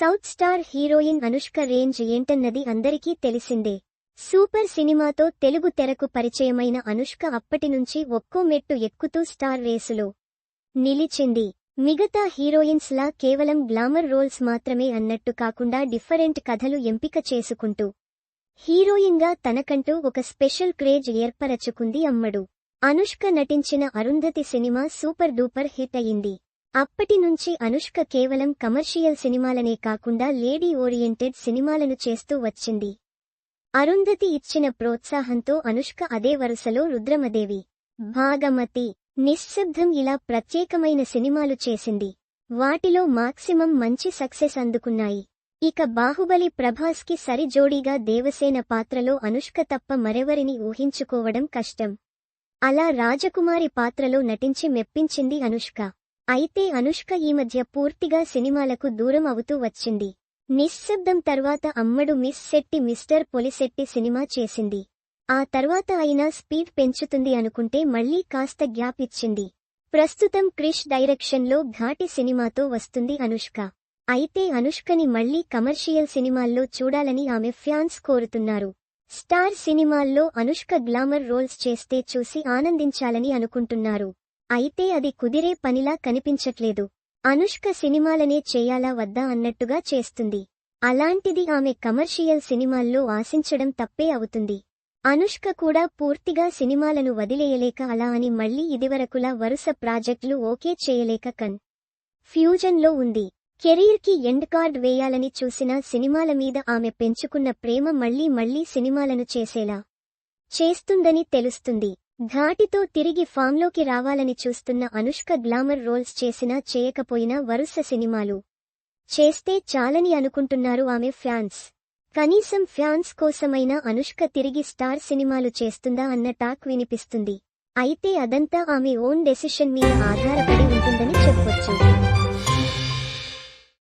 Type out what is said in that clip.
South star heroine Anushka range ఏంటన్నది అందరికీ తెలిసిందే. సూపర్ సినిమాతో తెలుగు తెరకు పరిచయమైన అనుష్క అప్పటినుంచి ఒక్కో మెట్టు ఎక్కుతూ స్టార్ రేసులో నిలిచింది. మిగతా హీరోయిన్స్ లా కేవలం గ్లామర్ రోల్స్ మాత్రమే అన్నట్టు కాకుండా డిఫరెంట్ కథలు ఎంపిక చేసుకుంటూ హీరోయిన్గా తనకంటూ ఒక స్పెషల్ క్రేజ్ ఏర్పరచుకుంది అమ్మడు. అనుష్క నటించిన Arundhati cinema super duper hit అయింది. అప్పటి నుంచి అనుష్క కేవలం కమర్షియల్ సినిమాలనే కాకుండా లేడీ ఓరియంటెడ్ సినిమాలను చేస్తూ వచ్చింది. అరుంధతి ఇచ్చిన ప్రోత్సాహంతో అనుష్క అదే వరుసలో రుద్రమదేవి భాగమతి నిశ్శబ్దం ఇలా ప్రత్యేకమైన సినిమాలు చేసింది. వాటిలో మాక్సిమం మంచి సక్సెస్ అందుకున్నాయి. ఇక బాహుబలి ప్రభాస్కి సరిజోడీగా దేవసేన పాత్రలో అనుష్క తప్ప మరెవరిని ఊహించుకోవడం కష్టం. అలా రాజకుమారి పాత్రలో నటించి మెప్పించింది అనుష్క. అయితే అనుష్క ఈ మధ్య పూర్తిగా సినిమాలకు దూరం అవుతూ వచ్చింది. నిశ్శబ్దం తర్వాత అమ్మడు Miss Shetty Mister Polishetty cinema చేసింది. ఆ తర్వాత అయినా స్పీడ్ పెంచుతుంది అనుకుంటే మళ్ళీ కాస్త గ్యాప్ ఇచ్చింది. ప్రస్తుతం క్రిష్ డైరెక్షన్లో ఘాటి సినిమాతో వస్తుంది అనుష్క. అయితే అనుష్కని మళ్ళీ కమర్షియల్ సినిమాల్లో చూడాలని ఆమె ఫ్యాన్స్ కోరుతున్నారు. స్టార్ సినిమాల్లో అనుష్క గ్లామర్ రోల్స్ చేస్తే చూసి ఆనందించాలని అనుకుంటున్నారు. అయితే అది కుదిరే పనిలా కనిపించట్లేదు. అనుష్క సినిమాలనే చేయాలా వద్దా అన్నట్టుగా చేస్తుంది. అలాంటిది ఆమె కమర్షియల్ సినిమాల్లో ఆశించడం తప్పే అవుతుంది. అనుష్క కూడా పూర్తిగా సినిమాలను వదిలేయలేక అలా అని మళ్ళీ ఇదివరకులా వరుస ప్రాజెక్టులు ఓకే చేయలేక కన్. ఫ్యూజన్లో ఉంది. కెరీర్కి ఎండ్ కార్డ్ వేయాలని చూసిన సినిమాల మీద ఆమె పెంచుకున్న ప్రేమ మళ్ళీ మళ్ళీ సినిమాలను చేసేలా చేస్తుందని తెలుస్తుంది. ఘాటితో తిరిగి ఫామ్లోకి రావాలని చూస్తున్న అనుష్క గ్లామర్ రోల్స్ చేసినా చేయకపోయినా వరుస సినిమాలు చేస్తే చాలని అనుకుంటున్నారు ఆమె ఫ్యాన్స్. కనీసం ఫ్యాన్స్ కోసమైనా అనుష్క తిరిగి స్టార్ సినిమాలు చేస్తుందా అన్న టాక్ వినిపిస్తుంది. అయితే అదంతా ఆమె ఓన్ డెసిషన్ మీద ఆధారపడి ఉంటుందని చెప్పొచ్చు.